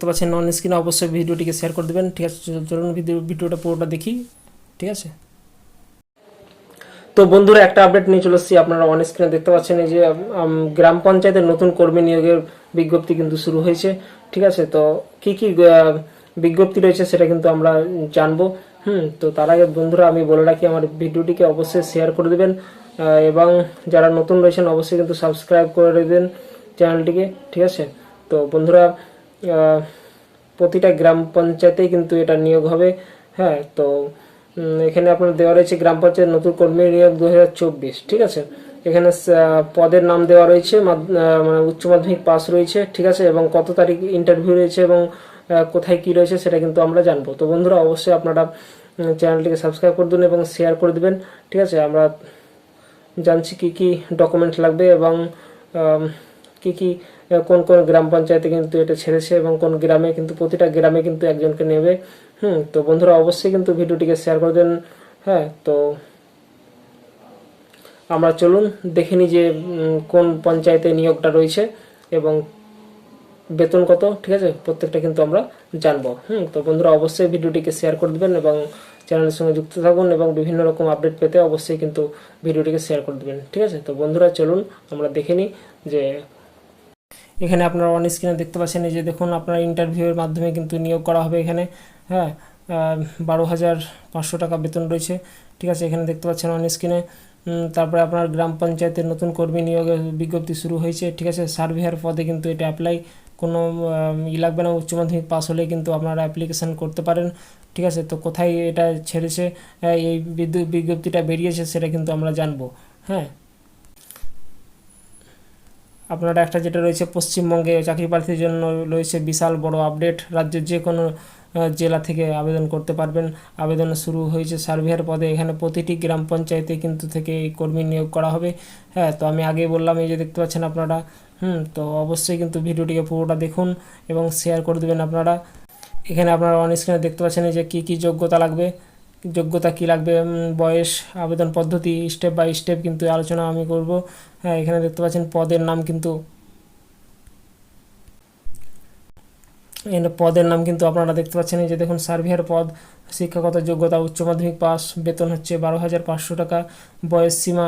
দেখতে পাচ্ছেন নন স্ক্রিনে অবশ্যই ভিডিওটিকে শেয়ার করে দেবেন। ঠিক আছে, চলুন ভিডিও, ভিডিওটা পুরোটা দেখি। ঠিক আছে? তো বন্ধুরা, একটা আপডেট নিয়ে চলে এসেছি। আপনারা অন স্ক্রিনে দেখতে পাচ্ছেন এই যে গ্রাম পঞ্চায়েতের নতুন কর্মী নিয়োগের বিজ্ঞপ্তি কিন্তু শুরু হয়েছে। ঠিক আছে, তো কি কি বিজ্ঞপ্তি রয়েছে সেটা কিন্তু আমরা জানব। হুম, তো তার আগে বন্ধুরা, আমি বলে রাখি, আমার ভিডিওটিকে অবশ্যই শেয়ার করে দেবেন। এবং যারা নতুন রয়েছেন, অবশ্যই কিন্তু সাবস্ক্রাইব করে দেবেন চ্যানেলটিকে। ঠিক আছে? তো বন্ধুরা প্রতিটা গ্রাম পঞ্চায়েতেই কিন্তু এটা নিয়োগ হবে হ্যাঁ? তো এখানে আপনার দেওয়া রয়েছে গ্রাম পঞ্চায়েত নতুন কর্মী নিয়োগ দু হাজার চব্বিশ, ঠিক আছে? এখানে পদের নাম দেওয়া রয়েছে মানে উচ্চ মাধ্যমিক পাস রয়েছে, ঠিক আছে? এবং কত তারিখ ইন্টারভিউ রয়েছে এবং কোথায় কি রয়েছে সেটা কিন্তু আমরা জানব। তো বন্ধুরা, অবশ্যই আপনারা চ্যানেলটিকে সাবস্ক্রাইব করে দিন এবং শেয়ার করে দিবেন, ঠিক আছে? আমরা জানছি কি কি ডকুমেন্ট লাগবে এবং কি কি কোন কোন গ্রাম পঞ্চায়েতে কিন্তু এটা ছেড়েছে এবং কোন গ্রামে কিন্তু প্রতিটা গ্রামে কিন্তু একজনকে নেবে। হুম, তো বন্ধুরা অবশ্যই কিন্তু ভিডিওটিকে শেয়ার করে দেন। হ্যাঁ তো আমরা চলুন, দেখে নিই যে কোন পঞ্চায়েতে নিয়োগটা রয়েছে এবং বেতন কত, ঠিক আছে? প্রত্যেকটা কিন্তু আমরা জানব। হুম, তো বন্ধুরা অবশ্যই ভিডিওটিকে শেয়ার করে দেবেন এবং চ্যানেলের সঙ্গে যুক্ত থাকুন এবং বিভিন্ন রকম আপডেট পেতে অবশ্যই কিন্তু ভিডিওটিকে শেয়ার করে দেবেন, ঠিক আছে? তো বন্ধুরা চলুন, আমরা দেখে নিই যে এখানে আপনারা অন স্ক্রিনে দেখতে পাচ্ছেন, এই যে দেখুন আপনার ইন্টারভিউয়ের মাধ্যমে কিন্তু নিয়োগ করা হবে এখানে হ্যাঁ? বারো হাজার পাঁচশো টাকা বেতন রয়েছে, ঠিক আছে? এখানে দেখতে পাচ্ছেন অন স্ক্রিনে তারপরে আপনার গ্রাম পঞ্চায়েতের নতুন কর্মী নিয়োগের বিজ্ঞপ্তি শুরু হয়েছে, ঠিক আছে? সার্ভেয়ার পদে কিন্তু এটা অ্যাপ্লাই কোনো ই লাগবে না, উচ্চ মাধ্যমিক পাস হলে কিন্তু আপনারা অ্যাপ্লিকেশন করতে পারেন, ঠিক আছে? তো কোথায় এটা ছেড়েছে এই বিদ্যুৎ বিজ্ঞপ্তিটা বেরিয়েছে সেটা কিন্তু আমরা জানব হ্যাঁ? আপনারা একটা যেটা রয়েছে পশ্চিমবঙ্গে চাকরি প্রার্থীর জন্য রয়েছে বিশাল বড় আপডেট। রাজ্যের যে কোনো জেলা থেকে আবেদন করতে পারবেন। আবেদন শুরু হয়েছে সার্ভেয়ার পদে। এখানে প্রতিটি গ্রাম পঞ্চায়েতে কিন্তু থেকে কর্মী নিয়োগ করা হবে। হ্যাঁ তো আমি আগেই বললাম, এই যে দেখতে পাচ্ছেন আপনারা, হুম, তো অবশ্যই কিন্তু ভিডিওটিকে পুরোটা দেখুন এবং শেয়ার করে দেবেন আপনারা। এখানে আপনারা অন স্ক্রিনে দেখতে পাচ্ছেন যে কী কী যোগ্যতা লাগবে। যোগ্যতা কী লাগবে? বয়স, আবেদন পদ্ধতি স্টেপ বাই স্টেপ কিন্তু আলোচনা আমি করব। হ্যাঁ এখানে দেখতে পাচ্ছেন পদের নাম কিন্তু পদের নাম কিন্তু আপনারা দেখতে পাচ্ছেন যে দেখুন সার্ভেয়ার পদ, শিক্ষাগত যোগ্যতা, উচ্চ মাধ্যমিক পাস, বেতন হচ্ছে বারো হাজার পাঁচশো টাকা, বয়স সীমা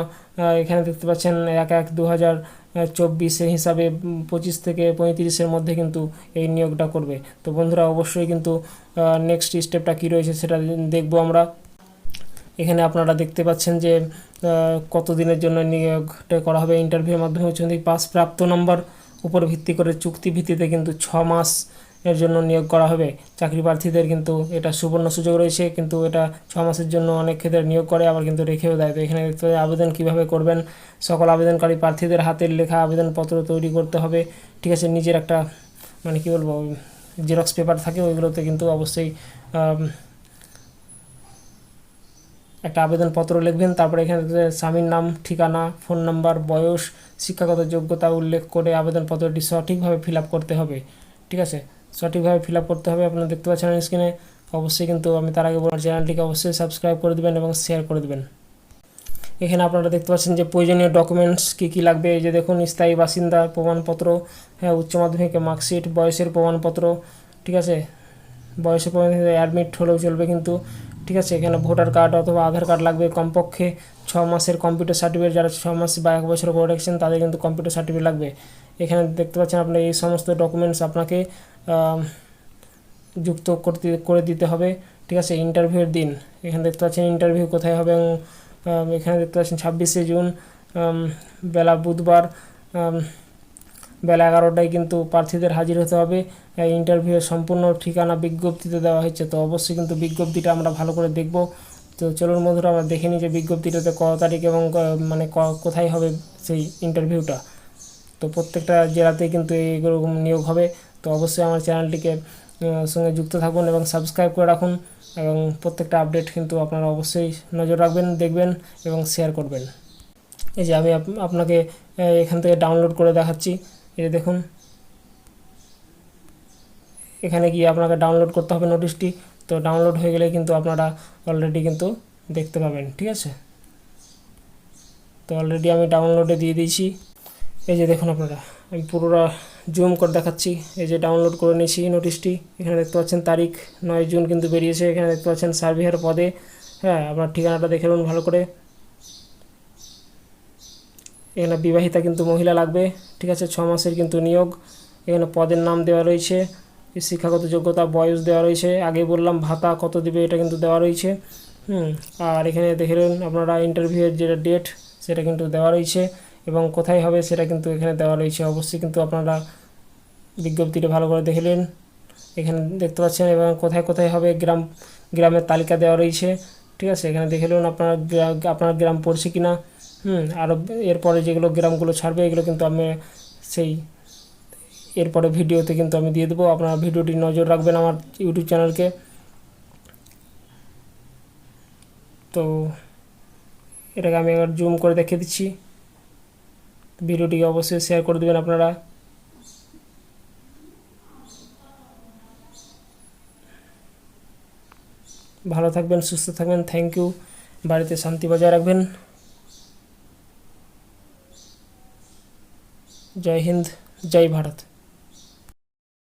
এখানে দেখতে পাচ্ছেন এক এক দু হাজার চব্বিশে হিসাবে পঁচিশ থেকে পঁয়ত্রিশের মধ্যে কিন্তু এই নিয়োগটা করবে। তো বন্ধুরা, অবশ্যই কিন্তু নেক্সট স্টেপটা কী রয়েছে সেটা দেখব আমরা। এখানে আপনারা দেখতে পাচ্ছেন যে কতদিনের কত দিনের জন্য নিয়োগটা করা হবে। ইন্টারভিউর মাধ্যমে হচ্ছে পাস প্রাপ্ত নম্বর উপর ভিত্তি করে চুক্তি ভিত্তিতে কিন্তু ছ মাস এর জন্য নিয়োগ করা হবে। চাকরি প্রার্থীদের কিন্তু এটা সুবর্ণ সুযোগ রয়েছে, কিন্তু এটা ছ মাসের জন্য অনেক ক্ষেত্রে নিয়োগ করে, আবার কিন্তু রেখেও দেয়। তো এখানে দেখতে হবে আবেদন কীভাবে করবেন? সকল আবেদনকারী প্রার্থীদের হাতের লেখা আবেদনপত্র তৈরি করতে হবে। ঠিক আছে, নিজের একটা মানে কী বলব, জেরক্স পেপার থাকে, ওইগুলোতে কিন্তু অবশ্যই একটা আবেদনপত্র লিখবেন। তারপরে এখানে স্বামীর নাম, ঠিকানা, ফোন নাম্বার, বয়স, শিক্ষাগত যোগ্যতা উল্লেখ করে আবেদনপত্রটি সঠিকভাবে ফিল করতে হবে। ঠিক আছে সঠিকভাবে ফিল করতে হবে, আপনারা দেখতে পাচ্ছেন স্ক্রিনে অবশ্যই কিন্তু আমি তার আগে বলার চ্যানেলটিকে অবশ্যই সাবস্ক্রাইব করে দেবেন এবং শেয়ার করে দেবেন। এখানে আপনারা দেখতে পাচ্ছেন যে প্রয়োজনীয় ডকুমেন্টস কী কী লাগবে, এই যে দেখুন, স্থায়ী বাসিন্দা প্রমাণপত্র হ্যাঁ উচ্চ মাধ্যমিকের মার্কশিট বয়সের প্রমাণপত্র, ঠিক আছে? বয়সের প্রমাণপত্র অ্যাডমিট হলেও চলবে কিন্তু, ঠিক আছে? এখানে ভোটার কার্ড অথবা আধার কার্ড লাগবে। কমপক্ষে ছ মাসের কম্পিউটার সার্টিফিকেট যারা ছ মাস বা এক বছর করে রেখেছেন তাদের কিন্তু কম্পিউটার সার্টিফিকেট লাগবে। এখানে দেখতে পাচ্ছেন আপনার এই সমস্ত ডকুমেন্টস আপনাকে যুক্ত করতে, করে দিতে হবে। ঠিক আছে ইন্টারভিউয়ের দিন। এখানে দেখতে পাচ্ছেন ইন্টারভিউ কোথায় হবে এবং এখানে দেখতে পাচ্ছেন ছাব্বিশে জুন বেলা বুধবার বেলা এগারোটায় কিন্তু প্রার্থীদের হাজির হতে হবে। ইন্টারভিউয়ের সম্পূর্ণ ঠিকানা বিজ্ঞপ্তিতে দেওয়া হয়েছে, তো অবশ্যই কিন্তু বিজ্ঞপ্তিটা আমরা ভালো করে দেখব। তো চলুন বন্ধুরা, আমরা দেখে নিই যে বিজ্ঞপ্তিটাতে ক তারিখ এবং মানে কোথায় হবে সেই ইন্টারভিউটা তো প্রত্যেকটা জেলাতেই কিন্তু এইরকম নিয়োগ হবে। তো অবশ্যই আমার চ্যানেলটিকে সঙ্গে যুক্ত থাকুন এবং সাবস্ক্রাইব করে রাখুন এবং প্রত্যেকটা আপডেট কিন্তু আপনারা অবশ্যই নজর রাখবেন, দেখবেন এবং শেয়ার করবেন। এই যে আমি আপ- আপনাকে এখান থেকে ডাউনলোড করে দেখাচ্ছি। এই দেখুন। এখানে গিয়ে আপনাকে ডাউনলোড করতে হবে নোটিশটি তো ডাউনলোড হয়ে গেলে কিন্তু আপনারা অলরেডি কিন্তু দেখতে পাবেন, ঠিক আছে? তো অলরেডি আমি ডাউনলোডে দিয়ে দিয়েছি। এই যে দেখুন আপনারা, আমি পুরোটা জুম করে দেখাচ্ছি। এই যে ডাউনলোড করে নিয়েছি নোটিশটি এখানে দেখতে পাচ্ছেন তারিখ, নয় জুন কিন্তু বেরিয়েছে। এখানে দেখতে পাচ্ছেন সার্ভেয়ার পদে। হ্যাঁ আপনার ঠিকানাটা দেখে নেবেন ভালো করে। এখানে বিবাহিতা কিন্তু মহিলা লাগবে। ঠিক আছে, ছ মাসের কিন্তু নিয়োগ। এখানে পদের নাম দেওয়া রয়েছে। শিক্ষাগত যোগ্যতা, বয়স দেওয়া রয়েছে। আগে বললাম ভাতা কত দিবে এটা কিন্তু দেওয়া রয়েছে। হুম, আর এখানে দেখে নেন আপনারা ইন্টারভিউয়ের যেটা ডেট সেটা কিন্তু দেওয়া রয়েছে। এবং কোথায় হবে সেটা কিন্তু এখানে দেওয়া রয়েছে। অবশ্যই কিন্তু আপনারা বিজ্ঞপ্তিটা ভালো করে দেখে নিন। এখানে দেখতে পাচ্ছেন এবং কোথায় কোথায় হবে গ্রাম, গ্রামের তালিকা দেওয়া রয়েছে। ঠিক আছে, এখানে দেখে নিন আপনার আপনার গ্রাম পড়ছে কি না হুম আরও এরপরে যেগুলো গ্রামগুলো ছাড়বে, এগুলো কিন্তু আমি সেই এরপরে ভিডিওতে কিন্তু আমি দিয়ে দেবো। আপনারা ভিডিওটি নজর রাখবেন আমার ইউটিউব চ্যানেলকে। তো, এটাকে আমি একবার জুম করে দেখিয়ে দিচ্ছি। ভিডিওটিকে অবশ্যই শেয়ার করে দেবেন আপনারা। ভালো থাকবেন, সুস্থ থাকবেন থ্যাংক ইউ বাড়িতে শান্তি বজায় রাখবেন। জয় হিন্দ, জয় ভারত।